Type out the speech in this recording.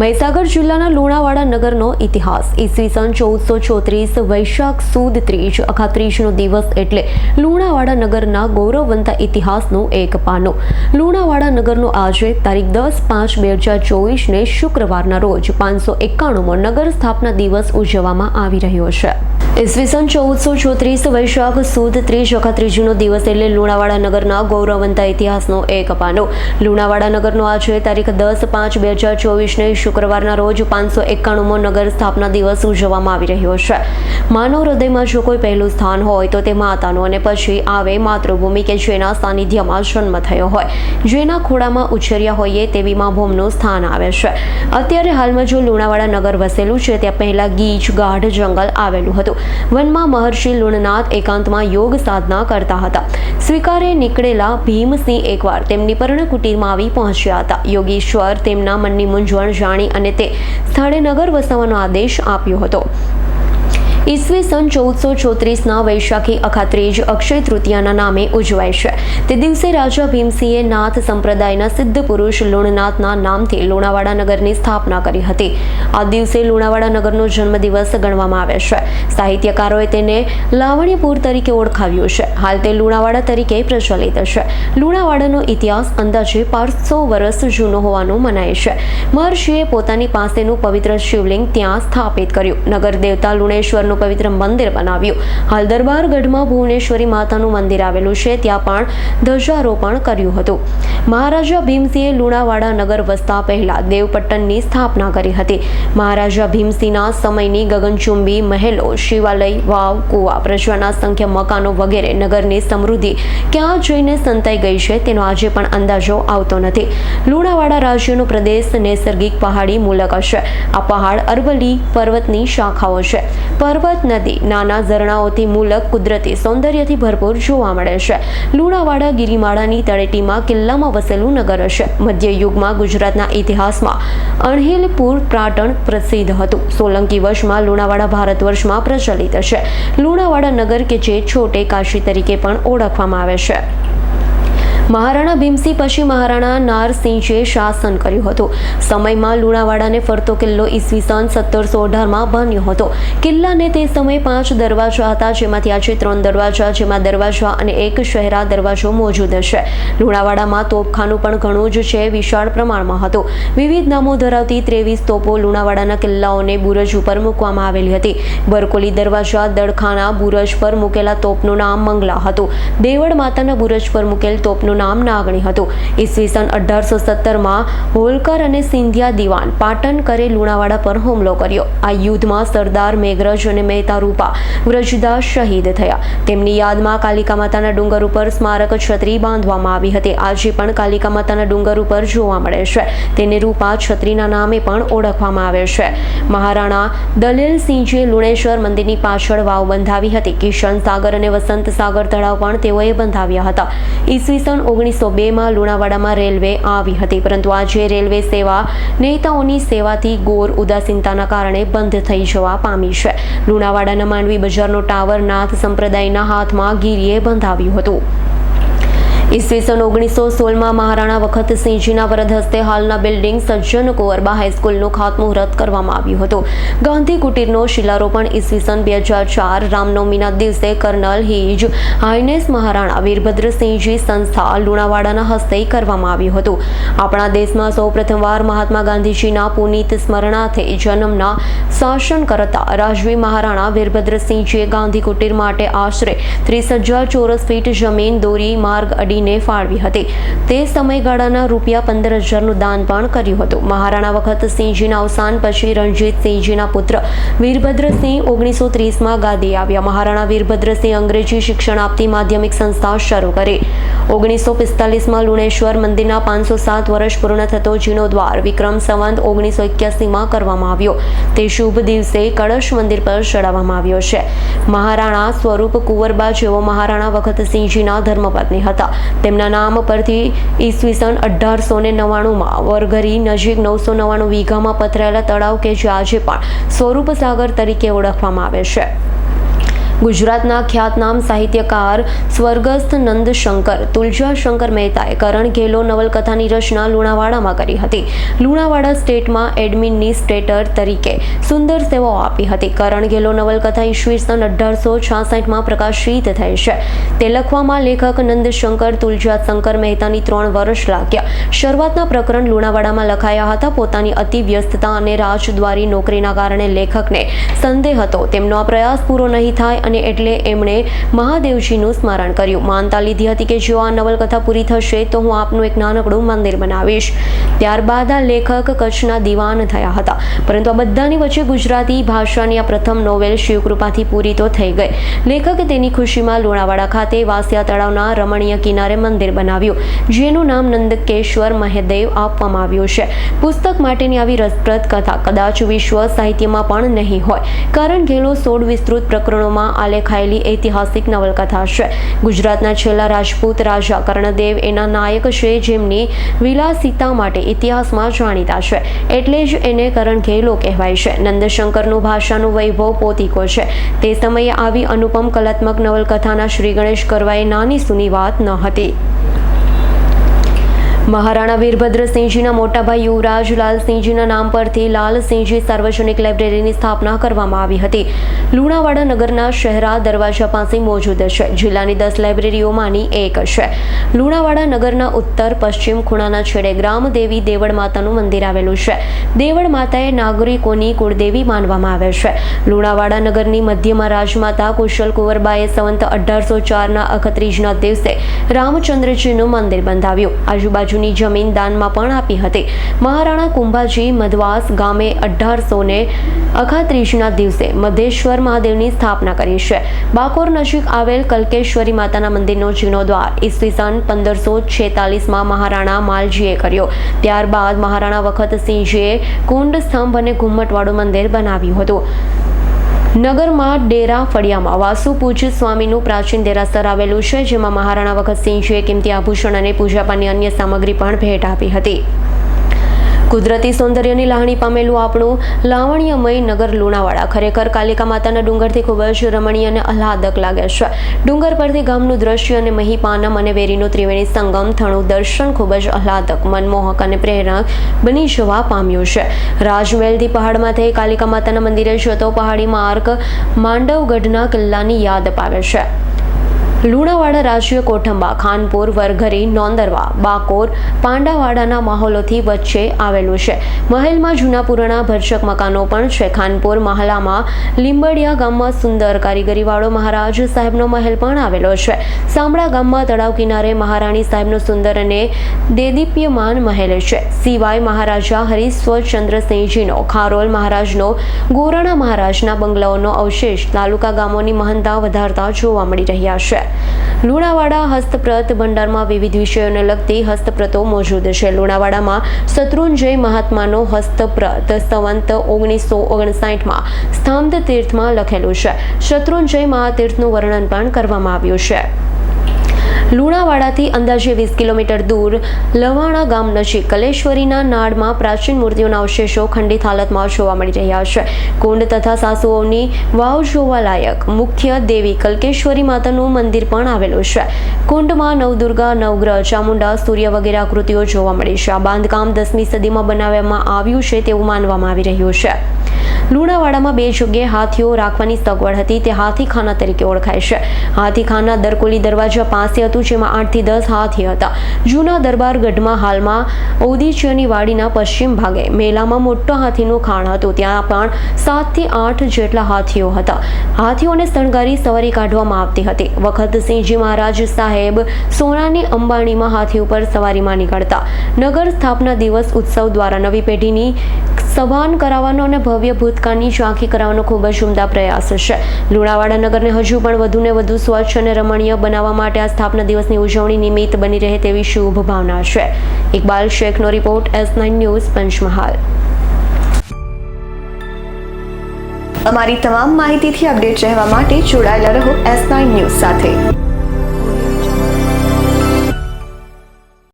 મહીસાગર જિલ્લાના લુણાવાડા નગરનો ઇતિહાસ. ઈસવીસન ચૌદસો ચોત્રીસ, વૈશાખ સુદ ત્રીજ, અખાત્રીજનો દિવસ એટલે લુણાવાડા નગરના ગૌરવવંતા ઇતિહાસનું એક પાનો. લુણાવાડા નગરનો આજે તારીખ દસ પાંચ બે હજાર ચોવીસને શુક્રવારના રોજ પાંચસો એકાણુંમો નગર સ્થાપના દિવસ ઉજવવામાં આવી રહ્યો છે. ઈસવીસન ચૌદસો ચોત્રીસ વૈશાખ સુદ અખા ત્રીજીનો દિવસ એટલે લુણાવાડા નગરના ગૌરવંતા ઇતિહાસનો એક પાનો. લુણાવાડા નગરનો આજે તારીખ દસ પાંચ બે હજાર ચોવીસને શુક્રવારના રોજ પાંચસો એકાણુંમો નગર સ્થાપના દિવસ ઉજવવામાં આવી રહ્યો છે. માનવ હૃદયમાં જો કોઈ પહેલું સ્થાન હોય તો તે માતાનું અને પછી આવે માતૃભૂમિ કે જેના સાનિધ્યમાં જન્મ થયો હોય. જેના ખોળામાં ઉછર્યા હોઈએ તેવી માં ભૂમનું સ્થાન આવે છે. અત્યારે હાલમાં જો લુણાવાડા નગર વસેલું છે, ત્યાં પહેલાં ગીચ, ગાઢ જંગલ આવેલું હતું. વનમાં મહર્ષિ લુણનાથ એકાંતમાં યોગ સાધના કરતા હતા. સ્વીકારે નીકળેલા ભીમસિંહ એકવાર તેમની પર્ણકુટીરમાં આવી પહોંચ્યા હતા. યોગીશ્વર તેમના મનની મૂંઝવણ જાણી અને તે સ્થળે નગર વસાવવાનો આદેશ આપ્યો હતો. ઈસવીસન ચૌદસો ચોત્રીસના વૈશાખી અખાત્રીજ અક્ષય તૃતીયાના નામે ઉજવાય છે. તે દિવસે રાજા ભીમસિંહે નાથ સંપ્રદાયના સિદ્ધ પુરુષ લુણનાથના નામથી લુણાવાડા નગરની સ્થાપના કરી હતી. આ દિવસે લુણાવાડા નગરનો જન્મદિવસ ગણવામાં આવે છે. સાહિત્યકારોએ તેને લાવણ્યપુર તરીકે ઓળખાવ્યું છે. હાલ તે લુણાવાડા તરીકે પ્રચલિત છે. લુણાવાડાનો ઇતિહાસ અંદાજે પાંચસો વર્ષ જૂનો હોવાનું મનાય છે. મહર્ષિએ પોતાની પાસેનું પવિત્ર શિવલિંગ ત્યાં સ્થાપિત કર્યું. નગર દેવતા લુણેશ્વરનું પવિત્ર મંદિર બનાવ્યું. હાલ દરબારગઢમાં ભુવનેશ્વરી માતાનું મંદિર આવેલું છે, ત્યાં પણ ધ્વજારોપણ કર્યું હતું. મહારાજા ભીમસિંહે લુણાવાડા નગર વસતા પહેલા દેવપટ્ટનની સ્થાપના કરી હતી. મહારાજા ભીમસિંહના સમયની ગગનચુંબી, મહેલો, શિવાલય, વાવ, કુવા, પ્રજાના સંખ્ય, મકાનો વગેરે નગરની સમૃદ્ધિ ક્યાં જઈને સંતાઈ ગઈ છે તેનો આજે પણ અંદાજો આવતો નથી. લુણાવાડા રાજ્યનો પ્રદેશ નૈસર્ગિક પહાડી મૂલક હશે આ પહાડ અરવલ્લી પર્વતની શાખાઓ છે. પર્વત નદી નાના ઝરણાઓથી મૂલક કુદરતી સૌંદર્યથી ભરપૂર જોવા મળે છે. લુણાવાડા, ગિરિમાળાની તળેટીમાં કિલ્લામાં વસેલું નગર હશે મધ્ય યુગમાં ગુજરાતના ઇતિહાસમાં અણહિલપુર પાટણ પ્રસિદ્ધ હતું. સોલંકી વર્ષમાં લુણાવાડા ભારત વર્ષમાં પ્રચલિત છે. લુણાવાડા નગર કે જે છોટે કાશી તરીકે પણ ઓળખવામાં આવે છે. મહારાણા ભીમસિંહ પછી મહારાણા નારસિંહે શાસન કર્યું હતું. સમયમાં લુણાવાડાને ફરતો કિલ્લો ઈસવીસન સત્તરસો અઢારમાં બન્યો હતો. કિલ્લાને તે સમયે પાંચ દરવાજા હતા, જેમાંથી આજે ત્રણ દરવાજા, જેમાં દરવાજા અને એક શહેરા દરવાજો મોજૂદ છે. લુણાવાડામાં તોપખાનું પણ ઘણું જ છે, વિશાળ પ્રમાણમાં હતું. વિવિધ નામો ધરાવતી ત્રેવીસ તોપો લુણાવાડાના કિલ્લાઓને બુરજ ઉપર મૂકવામાં આવેલી હતી. બરકોલી દરવાજા, દડખાના, બુરજ પર મૂકેલા તોપનું નામ મંગલા હતું. દેવળ માતાના બુરજ પર મૂકેલ તોપનું નામ નાગણી હતું. ઈસવીસન અઢારસો સત્તરમાં હોલકર અને સિંધિયા દિવાન પાટણ કરે લુણાવાડા પર હુમલો કર્યો. આ યુદ્ધમાં સરદાર મેઘરજ અને મહેતા રૂપા વ્રજદાસ શહીદ થયા. તેમની યાદમાં કાલિકા માતાના ડુંગર ઉપર સ્મારક છત્રી બાંધવામાં આવી હતી. આજે પણ કાલિકા માતાના ડુંગર ઉપર જોવા મળે છે. તેને રૂપા છત્રીના નામે પણ ઓળખવામાં આવે છે. મહારાણા દલીલસિંહજીએ લુણેશ્વર મંદિરની પાછળ વાવ બંધાવી હતી. કિશન સાગર અને વસંત સાગર તળાવ પણ તેઓએ બંધાવ્યા હતા. ઈસવીસન ઓગણીસો બેમાં લુણાવાડામાં રેલવે આવી હતી, પરંતુ આજે રેલવે સેવા નેતાઓની સેવાથી ગોર ઉદાસીનતાના કારણે બંધ થઈ જવા પામી છે. લુણાવાડાના માંડવી બજારનો ટાવર નાથ સંપ્રદાયના હાથમાં ગીરીએ બંધાવ્યું હતું. ઈસવીસન ઓગણીસો સોળમાં મહારાણા વખત સિંહજીના વરદ હસ્તે હાલના બિલ્ડિંગ સજ્જન કુંવરબા હાઈસ્કૂલનું ખાતમુહૂર્ત કરવામાં આવ્યું હતું. ગાંધી કુટીરનો શિલારોપણ ઈસવીસન બે હજાર ચાર રામનવમીના દિવસે colonel his highness Maharana Virbhadrasinhji સંસ્થા લુણાવાડાના હસ્તે કરવામાં આવ્યું હતું. આપણા દેશમાં સૌ પ્રથમવાર મહાત્મા ગાંધીજીના પુનીત સ્મરણાર્થે જન્મના શાસન કરતા રાજવી મહારાણા વીરભદ્રસિંહજીએ ગાંધી કુટીર માટે આશરે ત્રીસ હજાર ચોરસ ફીટ જમીન દોરી માર્ગ અડીને ફાળવી હતી. તે સમયગાળાના રૂપિયા પંદર હજારનું દાન પણ કર્યું હતું. મહારાણા વખત સિંહજીના અવસાન પછી રણજીતસિંહજીના પુત્ર વીરભદ્રસિંહ ઓગણીસો ત્રીસમાં ગાદી આવ્યા. મહારાણા વીરભદ્રસિંહ અંગ્રેજી શિક્ષણ આપતી માધ્યમિક સંસ્થા શરૂ કરી. ઓગણીસો પિસ્તાલીસમાં લુણેશ્વર મંદિરના પાંચસો સાત વર્ષ પૂર્ણ થતો જીર્ણોદ્વાર વિક્રમ સંવંત ઓગણીસો એક્યાસીમાં કરવામાં આવ્યો. તે શુભ દિવસે કળશ મંદિર પર ચડાવવામાં આવ્યો છે. મહારાણા સ્વરૂપ કુંવરબા જેઓ મહારાણા વખત સિંહજીના ધર્મપત્ની હતા. તેમના નામ પરથી ઈસવીસન અઢારસો ને નવ્વાણુંમાં વરઘરી નજીક નવસો નવ્વાણું વીઘામાં પથરાયેલા તળાવ કે જે આજે પણ સ્વરૂપ સાગર તરીકે ઓળખવામાં આવે છે. ગુજરાતના ખ્યાતનામ સાહિત્યકાર સ્વર્ગસ્થ નંદશંકર તુલજાશંકર મહેતાએ કરણ ઘેલો નવલકથાની રચના લુણાવાડામાં કરી હતી. લુણાવાડા સ્ટેટમાં એડમિનિસ્ટ્રેટર તરીકે સુંદર સેવાઓ આપી હતી. કરણ ઘેલો નવલકથા ઈસવીસન અઢારસો છાસઠમાં પ્રકાશિત થઈ છે. તે લખવામાં લેખક નંદશંકર તુલજાશંકર મહેતાની ત્રણ વર્ષ લાગ્યા. શરૂઆતના પ્રકરણ લુણાવાડામાં લખાયા હતા. પોતાની અતિ વ્યસ્તતા અને રાજદ્વારી નોકરીના કારણે લેખકને સંદેહ હતો. તેમનો આ પ્રયાસ પૂરો નહીં થાય અને એટલે એમણે મહાદેવજીનું સ્મરણ કર્યું. માનતા લીધી હતી કે જો આ નવલકથા પૂરી થશે, તો હું આપનું એક નાનકડું મંદિર બનાવીશ. ત્યારબાદ આ લેખક કચ્છના દિવાન થયા હતા. પરંતુ આ બધાની વચ્ચે ગુજરાતી ભાષાની આ પ્રથમ નોવેલ શિવકૃપાથી પૂરી તો થઈ ગઈ. લેખકે તેની ખુશીમાં લુણાવાડા ખાતે વાસિયા તળાવના રમણીય કિનારે મંદિર બનાવ્યું, જેનું નામ નંદકેશ્વર મહાદેવ આપવામાં આવ્યું છે. પુસ્તક માટેની આવી રસપ્રદ કથા કદાચ વિશ્વ સાહિત્યમાં પણ નહીં હોય, કારણ ઘેલો સોળ વિસ્તૃત પ્રકરણોમાં આલેખાયેલી ઐતિહાસિક નવલકથા છે. ગુજરાતના છેલ્લા રાજપૂત રાજા કર્ણદેવ એના નાયક છે જેમની વિલાસિતા માટે ઇતિહાસમાં જાણીતા છે. એટલે જ એને કરણ ઘેલો કહેવાય છે. નંદશંકરનું ભાષાનું વૈભવ પોતિકો છે. તે સમયે આવી અનુપમ કલાત્મક નવલકથાના શ્રી ગણેશ કરવાએ નાની સુની વાત ન હતી. મહારાણા વીરભદ્રસિંહજીના મોટાભાઈ યુવરાજ લાલસિંહજીના નામ પરથી લાલસિંહજી સાર્વજનિક લાઇબ્રેરીની સ્થાપના કરવામાં આવી હતી. લુણાવાડા નગરના શહેરા દરવાજા પાસે મોજૂદ છે. જિલ્લાની દસ લાઇબ્રેરીઓમાંની એક છે. લુણાવાડા નગરના ઉત્તર, પશ્ચિમ ખૂણાના છેડે ગ્રામદેવી દેવળ માતાનું મંદિર આવેલું છે. દેવળ માતાએ નાગરિકોની કુળદેવી માનવામાં આવે છે. લુણાવાડા નગરની મધ્યમાં રાજમાતા કુશલ કુંવરબાએ સંવંત અઢારસો ચારના અખત્રીજના દિવસે રામચંદ્રજીનું મંદિર બંધાવ્યું. આજુબાજુની જમીન દાનમાં પણ આપી હતી. મહારાણા કુંભાજી મધવાસ ગામે અઢારસો ને અખાત્રીજના દિવસે મધેશ્વર મહાદેવની સ્થાપના કરી છે. બાકોર નજીક આવેલ કલ્કેશ્વરી માતાના મંદિરનો જીર્ણોદ્વાર ઈસવીસન પંદરસો છેતાલીસમાં મહારાણા માલજીએ કર્યો. ત્યારબાદ મહારાણા વખતસિંહજીએ કુંડ, સ્તંભ અને ઘુમ્મટવાળું મંદિર બનાવ્યું હતું. નગરમાં ડેરા ફળિયામાં વાસુ સ્વામીનું પ્રાચીન દેરાસર આવેલું છે, જેમાં મહારાણા વખતસિંહજીએ કિંમતી આભૂષણ અને પૂજાપાની અન્ય સામગ્રી પણ ભેટ આપી હતી. કુદરતી સૌંદર્યની લાહણી પામેલું આપણું લાવણ્યમય નગર લુણાવાડા. ખરેખર કાલિકા માતાના ડુંગરથી ખૂબ જ રમણીય અને આહલાદક લાગે છે. ડુંગર પરથી ગામનું દ્રશ્ય અને મહીપાનમ અને વેરીનું ત્રિવેણી સંગમ થણું દર્શન ખૂબ જ આહલાદક, મનમોહક અને પ્રેરક બની જવા પામ્યું છે. રાજમહેલથી પહાડમાં થઈ કાલિકા માતાના મંદિરે જતો પહાડી માર્ગ માંડવગઢના કિલ્લાની યાદ અપાવે છે. લુણાવાડા રાજ્ય કોઠંબા, ખાનપુર, વરઘરી, નોંદરવા, બાકોર, પાંડાવાડાના માહોલોથી વચ્ચે આવેલું છે. મહેલમાં જૂના પુરાણા ભરચક મકાનો પણ છે. ખાનપુર મહાલામાં લીંબડિયા ગામમાં સુંદર કારીગરીવાળો મહારાજ સાહેબનો મહેલ પણ આવેલો છે. સાંભળા ગામમાં તળાવ કિનારે મહારાણી સાહેબનો સુંદર અને દેદીપ્યમાન મહેલ છે. સિવાય મહારાજા હરિશ્વરચંદ્રસિંહજીનો, ખારોલ મહારાજનો, ગોરાણા મહારાજના બંગલાઓનો અવશેષ તાલુકા ગામોની મહાનતા વધારતા જોવા મળી રહ્યા છે. લુણાવાડા હસ્તપ્રત ભંડારમાં વિવિધ વિષયોને લગતી હસ્તપ્રતો મોજૂદ છે. લુણાવાડામાં શત્રુંજય મહાત્માનો હસ્તપ્રત સંવંત ઓગણીસો ઓગણસાઠમાં સ્તંભ તીર્થમાં લખેલું છે. શત્રુંજય મહાતીર્થનું વર્ણન પણ કરવામાં આવ્યું છે. લુણાવાડાથી અંદાજે વીસ કિલોમીટર દૂર લવાણા ગામ નજીક કલેશ્વરીના નાડમાં પ્રાચીન મૂર્તિઓના અવશેષો ખંડિત હાલતમાં જોવા મળી રહ્યા છે. કુંડ તથા સાસુઓની વાવ જોવા લાયક મુખ્ય દેવી કલ્કેશ્વરી માતાનું મંદિર પણ આવેલું છે. કુંડમાં નવદુર્ગા, નવગ્રહ, ચામુંડા, સૂર્ય વગેરે આકૃતિઓ જોવા મળી છે. આ બાંધકામ દસમી સદીમાં બનાવવામાં આવ્યું છે તેવું માનવામાં આવી રહ્યું છે. લુણાવાડામાં બે જગ્યાએ હાથીઓ રાખવાની સગવડ હતી. તે હાથીખાના તરીકે ઓળખાય છે. હાથીખાના દરકોલી દરવાજા પાસે હતું, જેમાં આઠથી દસ હાથી હતા. જૂના દરબાર ગઢમાં હાલમાં ઔદિચ્યની વાડીના પશ્ચિમ ભાગે મેલામાં મોટો હાથીનું ખાણ હતું. ત્યાં પણ સાતથી આઠ જેટલા હાથીઓ હતા. હાથીઓને શણગારી સવારી કાઢવામાં આવતી હતી. વખતસિંહજી મહારાજ સાહેબ સોનાની અંબાણીમાં હાથી ઉપર સવારીમાં નીકળતા. નગર સ્થાપના દિવસ ઉત્સવ દ્વારા નવી પેઢીની સભાન કરાવવાનો અને ભવ્ય ભૂતકાળની ઝાંખી કરાવવાનો ખૂબ જ ઉમદા પ્રયાસ છે. લુણાવાડા નગરને હજુ પણ વધુને વધુ સ્વચ્છ અને રમણીય બનાવવા માટે આ સ્થાપના દિવસની ઉજવણી નિમિત્ત બની રહે તેવી શુભ ભાવના છે. Iqbal શેખનો report S nine news, Panchmahal. અમારી તમામ માહિતીથી અપડેટ રહેવા માટે જોડાયેલા રહો એસ નાઇન ન્યૂઝ સાથે.